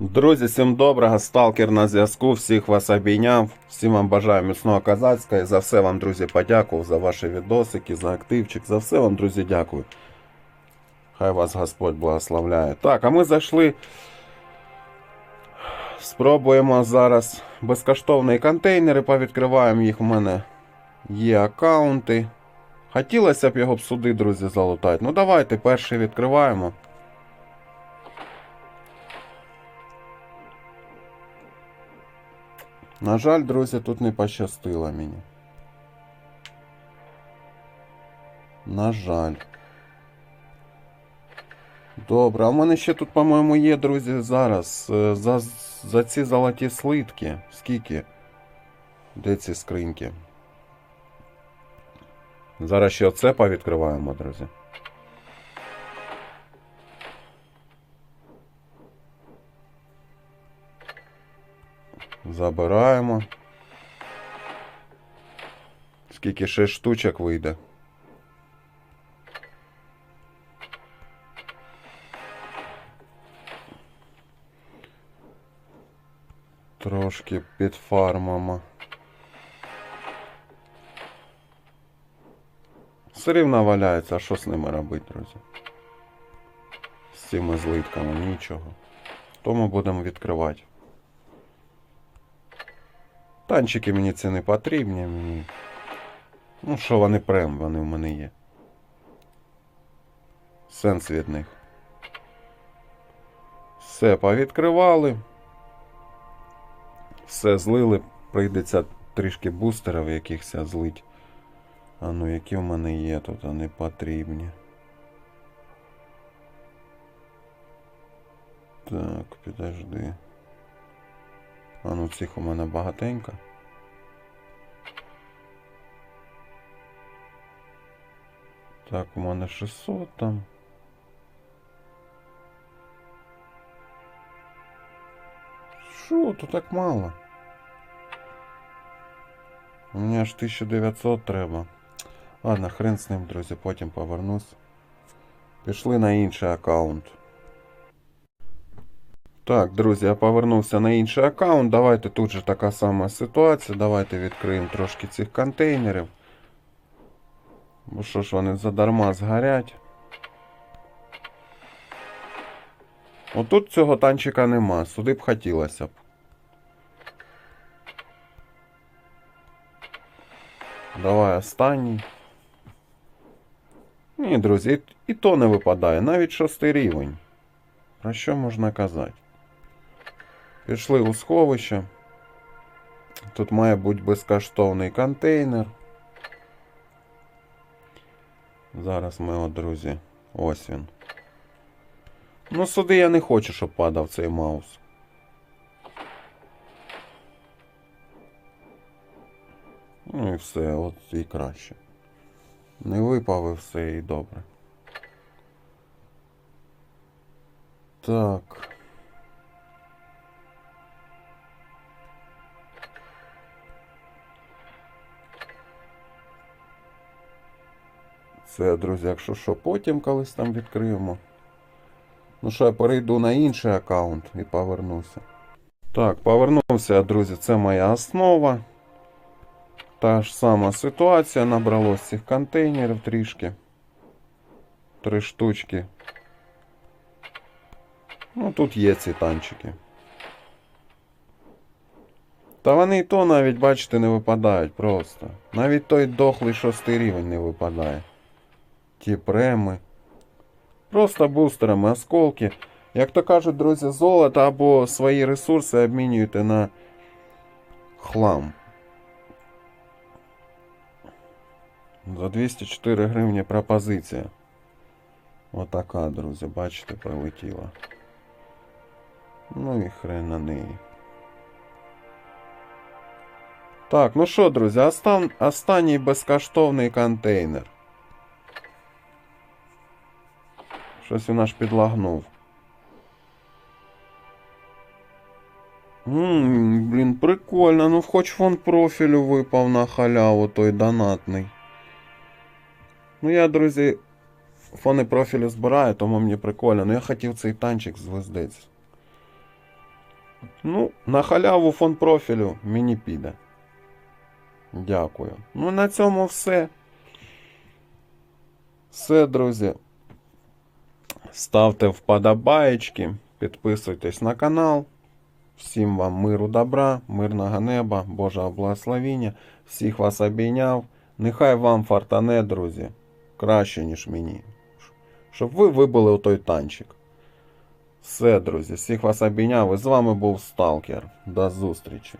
Друзі, всім доброго, сталкер на зв'язку, всіх вас обійняв, всім вам бажаю міцного козацька і за все вам, друзі, подякував за ваші відосики, за активчик, за все вам, друзі, дякую. Хай вас Господь благословляє. Так, а ми зайшли. Спробуємо зараз безкоштовні контейнери, повідкриваємо їх. У мене є аккаунти. Хотілося б його б сюди, друзі, залутати. Ну давайте перший відкриваємо. На жаль, друзі, тут не пощастило мені. На жаль. Добре, а в мене ще тут, по-моєму, є, друзі, зараз. е, За, за ці золоті слитки. Скільки? Де ці скриньки? Зараз ще оце повідкриваємо, друзі. Забираємо. Скільки 6 штучок вийде. Трошки підфармимо. Все рівно валяється, а що з ними робити, друзі? З цими злитками нічого. Тому будемо відкривати. Танчики мені це не потрібні. Мені... Ну, що вони прем, вони в мене є. Сенс від них. Все повідкривали. Все злили. Прийдеться трішки бустерів якихось злить. А ну які в мене є тут, вони потрібні. Так, підожди. А ну цих у мене багатенько. Так, у мене 600 там. Що, тут так мало? У мене аж 1900 треба. Ладно, хрен з ним, друзі, потім повернусь. Пішли на інший аккаунт. Так, друзі, я повернувся на інший аккаунт. Давайте тут же така сама ситуація. Давайте відкриємо трошки цих контейнерів. Бо що ж вони задарма згорять. Отут цього танчика нема. Сюди б хотілося б. Давай останній. Ні, друзі, і, то не випадає. Навіть шостий рівень. Про що можна казати? Пішли у сховище. Тут має бути безкоштовний контейнер. Зараз ми, от, друзі, ось він. Ну, сюди я не хочу, щоб падав цей маус. Ну і все, от і краще. Не випав і все і добре. Так. Це, друзі, якщо що, потім колись там відкриємо. Ну що, я перейду на інший аккаунт і повернуся. Так, повернувся, друзі, це моя основа. Та ж сама ситуація, набралось цих контейнерів трішки. Три штучки. Ну, тут є ці танчики. Та вони і то навіть, бачите, не випадають просто. Навіть той дохлий шостий рівень не випадає. Ті преми. Просто бустерами осколки. Як то кажуть, друзі, золото або свої ресурси обмінюєте на хлам. За 204 гривні пропозиція. Отака, друзі, бачите, прилетіла. Ну і хрен на неї. Так, ну що, друзі, остан... останній безкоштовний контейнер. Щось він аж підлагнув. Ммм, блін, прикольно. Ну хоч фон профілю випав на халяву той донатний. Ну я, друзі, фони профілю збираю, тому мені прикольно. Ну я хотів цей танчик звездець. Ну, на халяву фон профілю мені піде. Дякую. Ну, на цьому все. Все, друзі. Ставте вподобаєчки, підписуйтесь на канал. Всім вам миру добра, мирного неба, Божого благословіння. Всіх вас обійняв. Нехай вам фартане, друзі, краще, ніж мені. Щоб ви вибили у той танчик. Все, друзі, всіх вас обійняв. І з вами був Сталкер. До зустрічі.